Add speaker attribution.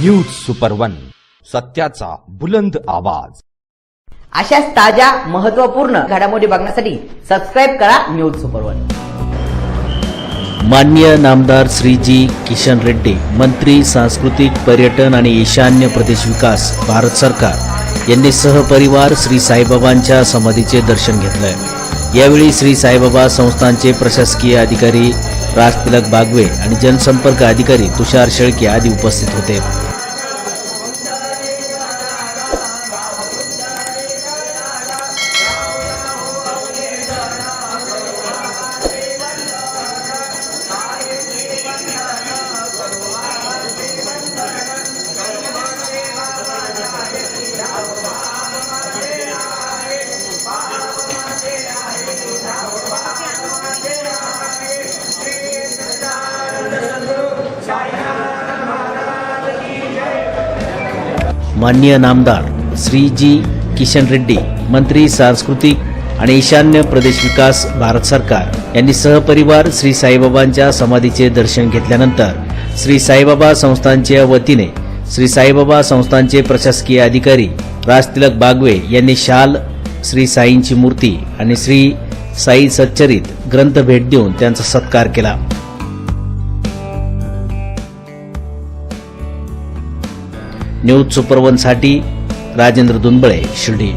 Speaker 1: News super one सत्याचा बुलंद आवाज.
Speaker 2: अशाच ताज्या महत्त्वपूर्ण घडामोडी बघण्यासाठी सबस्क्राईब करा न्यूज सुपर वन
Speaker 3: मान्य नामदार श्रीजी किशन रेड्डी मंत्री सांस्कृतिक पर्यटन आणि ईशान्य प्रदेश विकास भारत सरकार यांनी सहपरिवार श्री साईबाबांच्या समाधीचे दर्शन घेतलंय. यावेळी श्री साईबाबा संस्थांचे प्रशासकीय अधिकारी राजतिलक बागवे आणि जनसंपर्क अधिकारी तुषार शेळके आदी उपस्थित होते. माननीय नामदार श्री जी किशन रेड्डी मंत्री सांस्कृतिक आणि ईशान्य प्रदेश विकास भारत सरकार यांनी सहपरिवार श्री साईबाबांच्या समाधीचे दर्शन घेतल्यानंतर श्री साईबाबा संस्थांच्या वतीने श्री साईबाबा संस्थांचे प्रशासकीय अधिकारी राजतिलक बागवे यांनी शाल श्री साईंची मूर्ती आणि श्री साई सच्चरित ग्रंथ भेट देऊन त्यांचा सत्कार केला. न्यूज सुपर वनसाठी राजेंद्र दुनबळे शिर्डी.